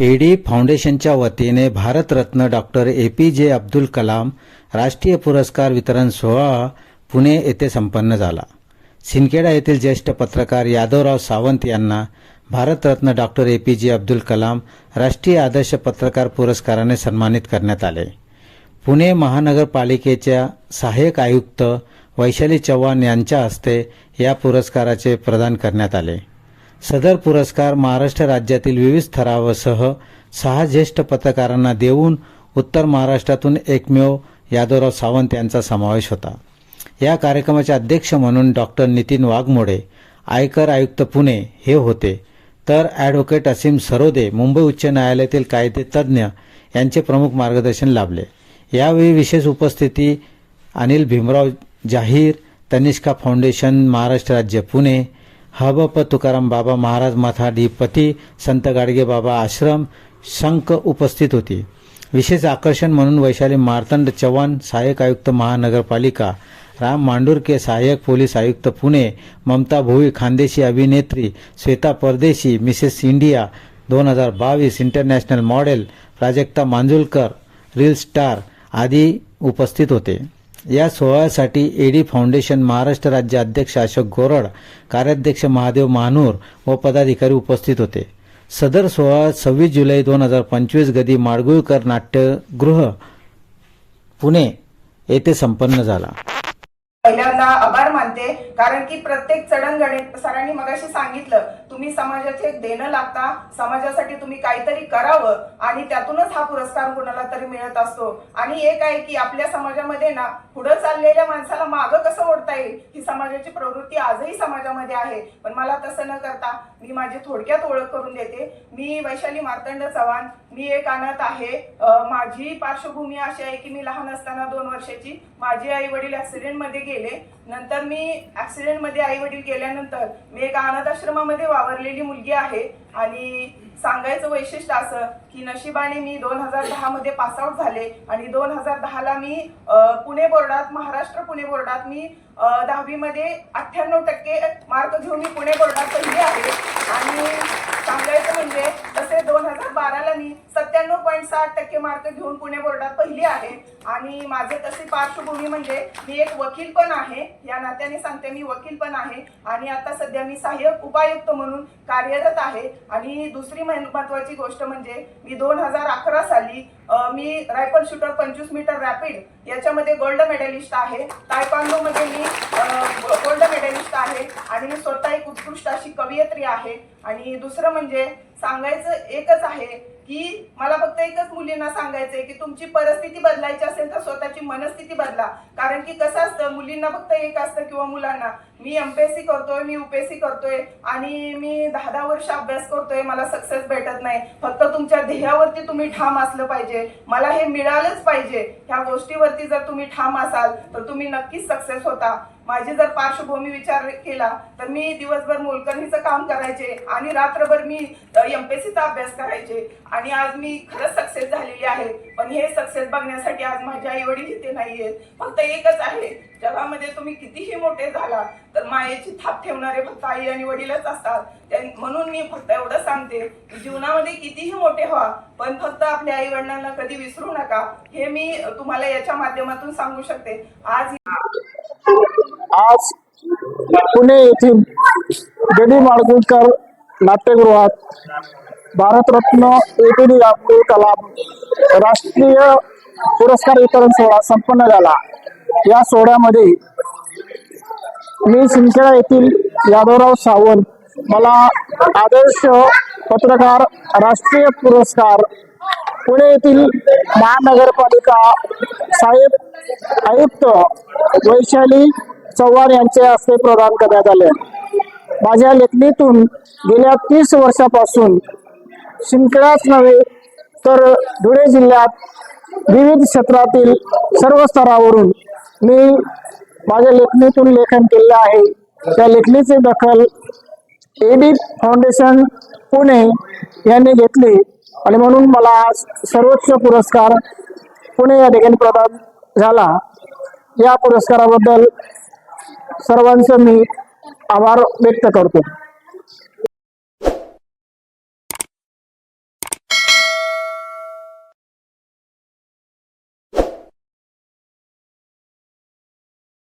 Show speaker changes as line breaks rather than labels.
Eddy फाउंडेशनच्या वतीने Bharat Ratna doctor A P जे अब्दुल कलाम राष्ट्रीय पुरस्कार वितरण सोहळा पुणे येथे संपन्न झाला. सिंदखेडा येथील ज्येष्ठ पत्रकार यादवराव सावंत यांना भारतरत्न डॉक्टर ए पी जे अब्दुल कलाम राष्ट्रीय आदर्श पत्रकार पुरस्काराने सन्मानित करण्यात आले. पुणे महानगरपालिकेच्या सहाय्यक आयुक्त वैशाली चव्हाण यांच्या हस्ते या पुरस्काराचे प्रदान करण्यात आले. सदर पुरस्कार महाराष्ट्र राज्यातील विविध स्तरावसह सहा ज्येष्ठ पत्रकारांना देऊन उत्तर महाराष्ट्रातून एकमेव यादवराव सावंत यांचा समावेश होता. या कार्यक्रमाचे अध्यक्ष म्हणून डॉक्टर नितीन वाघमोडे आयकर आयुक्त पुणे हे होते. तर ॲडव्होकेट असीम सरोदे मुंबई उच्च न्यायालयातील कायदे तज्ज्ञ यांचे प्रमुख मार्गदर्शन लाभले. यावेळी विशेष उपस्थिती अनिल भीमराव जाहीर तनिष्का फाउंडेशन महाराष्ट्र राज्य पुणे हबप तुकाराम बाबा महाराज मठाधिपती संत गाडगे बाबा आश्रम शंख उपस्थित होती विशेष आकर्षण म्हणून वैशाली मार्तंड चव्हाण सहाय्यक आयुक्त महानगरपालिका राम मांडुरके सहाय्यक पोलीस आयुक्त पुणे ममता भोई खानदेशी अभिनेत्री श्वेता परदेशी मिसेस इंडिया दोन हजार बावीस international model Prajakta Manjulkar reel star आदी उपस्थित होते या सोहळ्यासाठी एडी फाउंडेशन महाराष्ट्र राज्य अध्यक्ष अशोक गोरड कार्याध्यक्ष महादेव महानूर व पदाधिकारी उपस्थित होते. सदर सोहळा सव्वीस जुलै दोन हजार पंचवीस गदी माडगुळकर नाट्यगृह पुणे येथे संपन्न झाला.
पहिल्यांदा आभार मानते कारण की प्रत्येक चढणगणित सरांनी मगाशी सांगितलं तुम्ही समाजाचे देणं लागता समाजासाठी तुम्ही काहीतरी करावं आणि त्यातूनच हा पुरस्कार कोणाला तरी मिळत असतो. आणि एक आहे की आपल्या समाजामध्ये ना पुढे चाललेल्या माणसाला मागं कसं ओढता येईल ही समाजाची प्रवृत्ती आजही समाजामध्ये आहे. पण मला तसं न करता मी माझी थोडक्यात ओळख करून देते. मी वैशाली मार्तंड चव्हाण. मी एक अनाथ आहे. माझी पार्श्वभूमी अशी आहे की मी लहान असताना दोन वर्षाची माझे आई वडील ॲक्सिडेंटमध्ये गेले. नंतर मी ॲक्सिडेंटमध्ये आई वडील गेल्यानंतर मी एका अनाथ आश्रमामध्ये वावरलेली मुलगी आहे. आणि सांगायचं वैशिष्ट्य असं की नशिबाने मी दोन हजार दहा मध्ये पासआउट झाले आणि दोन हजार दहाला मी पुणे बोर्डात महाराष्ट्र पुणे बोर्डात मी दहावी मध्ये अठ्ठ्याण्णव टक्के मार्क घेऊन मी पुणे बोर्डात पहिली आहे आणि सांगायचं म्हणजे तसे दोन हजार बाराला मी सत्त्याण्णव पॉईंट साठ टक्के मार्क घेऊन पुणे बोर्डात पहिली आहे. आणि माझे तशी पार्श्वभूमी म्हणजे मी एक वकील पण आहे. या नात्याने सांगते मी वकील पण आहे. आणि आता सध्या मी सहाय्यक उपायुक्त म्हणून कार्यरत आहे. आणि दुसरी महत्वाची गोष्ट म्हणजे मी दोन हजार अकरा साली मी रायफल शूटर पंचवीस मीटर रॅपिड याच्यामध्ये गोल्ड मेडलिस्ट आहे. तायक्वांडो मध्ये मी गोल्ड मेडलिस्ट आहे. आणि मी स्वतः एक उत्कृष्ट अशी कवयित्री आहे. आणि दुसरं म्हणजे सांगायचं एकच आहे की मला फक्त एकच मुलींना सांगायचंय की तुमची परिस्थिती बदलायची असेल तर स्वतःची मनस्थिती बदला. कारण की कसं असतं मुलींना फक्त एक असतं किंवा मुलांना. मी एमपीएससी करतोय मी युपीएससी करतोय आणि मी दहा दहा वर्ष अभ्यास करतोय मला सक्सेस भेटत नाही. फक्त तुमच्या ध्येयावरती तुम्ही ठाम असलं पाहिजे. मला हे मिळालंच पाहिजे. ह्या गोष्टीवरती जर तुम्ही ठाम असाल तर तुम्ही नक्कीच सक्सेस होता. माझी जर पार्श्वभूमी विचार केला तर मी दिवसभर मोलकरणीचं काम करायचे आणि रात्रभर मी एमपीएससीचा अभ्यास करायचे. आणि आज मी खरंच सक्सेस झालेली आहे. पण हे सक्सेस बघण्यासाठी आज माझे आई वडील इथे नाहीयेत. फक्त एकच आहे. जगामध्ये तुम्ही कितीही मोठे झाला तर मायेची थाप ठेवणारे फक्त आई आणि वडीलच असतात. म्हणून मी फक्त एवढं सांगते की जीवनामध्ये कितीही मोठे व्हा पण फक्त आपल्या आई वडिलांना कधी विसरू नका. हे मी तुम्हाला याच्या माध्यमातून सांगू शकते. आज
आज पुणे येथील गडी माळगुळकर नाट्यगृहात Bharat Ratna A P D Abdul Kalam राष्ट्रीय पुरस्कार वितरण सोहळा संपन्न झाला. या सोहळ्यामध्ये मी सिंदखेडा येथील यादवराव सावंत मला आदर्श पत्रकार राष्ट्रीय पुरस्कार पुणे येथील महानगरपालिका साहेब आयुक्त वैशाली चव्हाण यांचे हस्ते प्रदान करण्यात आले. माझ्या लेखणीतून गेल्या तीस वर्षापासून शिंदखेडाच नव्हे तर धुळे जिल्ह्यात विविध क्षेत्रातील सर्व स्तरावरून मी माझ्या लेखणीतून लेखन केले आहे. त्या लेखणीची दखल एडिट फाउंडेशन पुणे यांनी घेतली. आणि म्हणून मला सर्वोच्च पुरस्कार पुणे या ठिकाणी प्रदान झाला. या पुरस्काराबद्दल सर्वांचं मी आभार व्यक्त करतो.